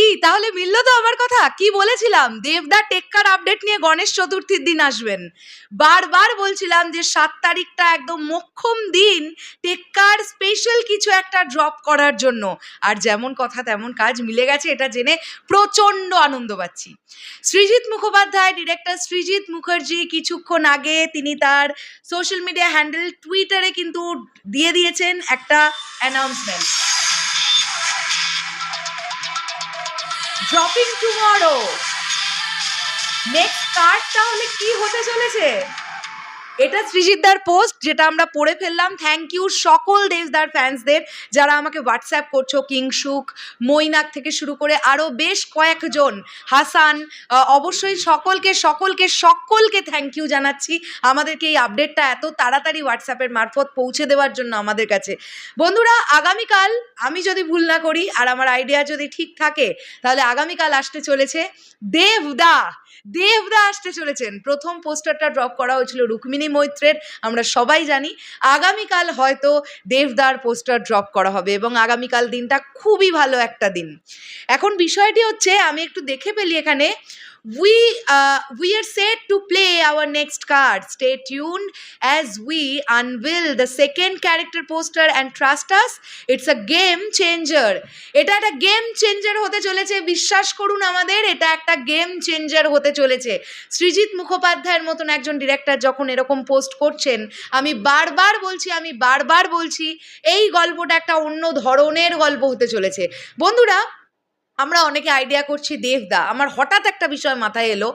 কি? তাহলে মিললো তো আমার কথা। কি বলেছিলাম? দেবদা টেক্কার আপডেট নিয়ে গণেশ চতুর্থীর দিন আসবেন। বারবার বলছিলাম যে সাত তারিখটা একদম মোক্ষম দিন টেক্কার স্পেশাল কিছু একটা ড্রপ করার জন্য। আর যেমন কথা তেমন কাজ মিলে গেছে, এটা জেনে প্রচণ্ড আনন্দ পাচ্ছি। সৃজিৎ মুখোপাধ্যায় ডিরেক্টর সৃজিৎ মুখার্জি কিছুক্ষণ আগে তিনি তার সোশ্যাল মিডিয়া হ্যান্ডেল টুইটারে কিন্তু দিয়ে দিয়েছেন একটা announcement dropping tomorrow next card তাহলে কি হতে চলেছে? এটা সৃজিতদার পোস্ট যেটা আমরা পড়ে ফেললাম। থ্যাংক ইউ সকল দেশদার ফ্যান্সদের যারা আমাকে হোয়াটসঅ্যাপ করছ কিংসুক মৈনাক থেকে শুরু করে আরও বেশ কয়েকজন হাসান অবশ্যই সকলকে সকলকে সকলকে থ্যাংক ইউ জানাচ্ছি। আমাদেরকে এই আপডেটটা এত তাড়াতাড়ি হোয়াটসঅ্যাপের মারফত পৌঁছে দেওয়ার জন্য আমাদের কাছে। বন্ধুরা, আগামীকাল আমি যদি ভুল না করি আর আমার আইডিয়া যদি ঠিক থাকে, তাহলে আগামীকাল আসতে চলেছে দেবদা। দেবদা আসতে চলেছেন। প্রথম পোস্টারটা ড্রপ করা হয়েছিল রুক্মিণী মৈত্রের, আমরা সবাই জানি। আগামীকাল হয়তো দেবদার পোস্টার ড্রপ করা হবে এবং আগামীকাল দিনটা খুবই ভালো একটা দিন। এখন বিষয়টি হচ্ছে, আমি একটু দেখে পেলি এখানে we uh, we are set to play our next card. Stay tuned as we unveil the second character poster and trust us it's a game changer. এটা একটা গেম চেঞ্জার হতে চলেছে বিশ্বাস করুন আমাদের এটা একটা গেম চেঞ্জার হতে চলেছে। সৃজিৎ মুখোপাধ্যায়ের মতন একজন ডিরেক্টর যখন এরকম পোস্ট করছেন আমি বারবার বলছি আমি বারবার বলছি এই গল্পটা একটা অন্য ধরনের গল্প হতে চলেছে। বন্ধুরা আমরা অনেকে আইডিয়া করছি দেবদা। আমার হঠাৎ একটা বিষয় মাথায় এলো।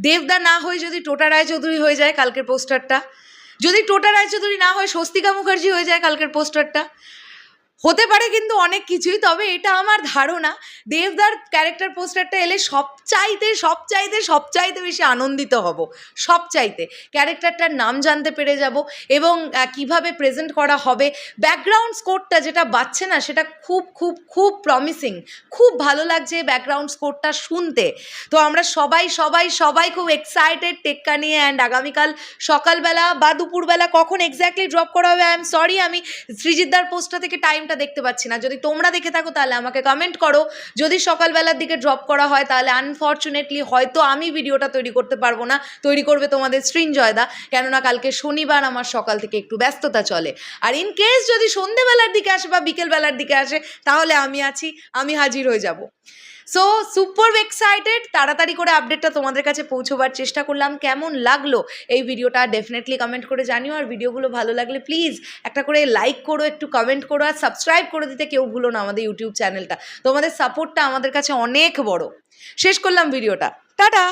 দেবদা না হয়ে যদি টোটা রায়চৌধুরী হয়ে যায় কালকের পোস্টারটা? যদি টোটা রায়চৌধুরী না হয় স্বস্তিকা মুখার্জি হয়ে যায় কালকের পোস্টারটা? হতে পারে কিন্তু অনেক কিছুই, তবে এটা আমার ধারণা। দেবদার ক্যারেক্টার পোস্টারটা এলে সবচাইতে সবচাইতে সবচাইতে বেশি আনন্দিত হব। সবচাইতে। ক্যারেক্টারটার নাম জানতে পেরে যাব এবং কীভাবে প্রেজেন্ট করা হবে। ব্যাকগ্রাউন্ড স্কোরটা যেটা বাচ্ছে না, সেটা খুব খুব খুব প্রমিসিং খুব ভালো লাগছে ব্যাকগ্রাউন্ড স্কোরটা শুনতে। তো আমরা সবাই সবাই সবাই খুব এক্সাইটেড টেক্কা নিয়ে অ্যান্ড আগামীকাল সকালবেলা বা দুপুরবেলা কখন এক্স্যাক্টলি ড্রপ করা হবে আই এম সরি আমি সৃজিতদার পোস্টটা থেকে টাইমটা দেখতে পাচ্ছি না। যদি তোমরা দেখে থাকো তাহলে আমাকে কমেন্ট করো। যদি সকালবেলার দিকে ড্রপ করা হয় তাহলে আনফর্চুনেটলি হয়তো আমি ভিডিওটা তৈরি করতে পারব না। তৈরি করবে তোমাদের সৃঞ্জয়দা। কেননা কালকে শনিবার আমার সকাল থেকে একটু ব্যস্ততা চলে। আর ইন কেস যদি সন্ধেবেলার দিকে আসে বা বিকেলবেলার দিকে আসে, তাহলে আমি আছি, আমি হাজির হয়ে যাব। সো সুপার এক্সাইটেড তাড়াতাড়ি করে আপডেটটা তোমাদের কাছে পৌঁছবার চেষ্টা করলাম। কেমন লাগল এই ভিডিওটা ডেফিনেটলি কমেন্ট করে জানিও। আর ভিডিওগুলো ভালো লাগলে প্লিজ একটা করে লাইক করো, একটু কমেন্ট করো আর সাবস্ক্রাইব করে দিতে কেউ ভুলো না আমাদের ইউটিউব চ্যানেলটা তোমাদের সাপোর্টটা আমাদের কাছে অনেক বড়। শেষ করলাম ভিডিওটা টাটা!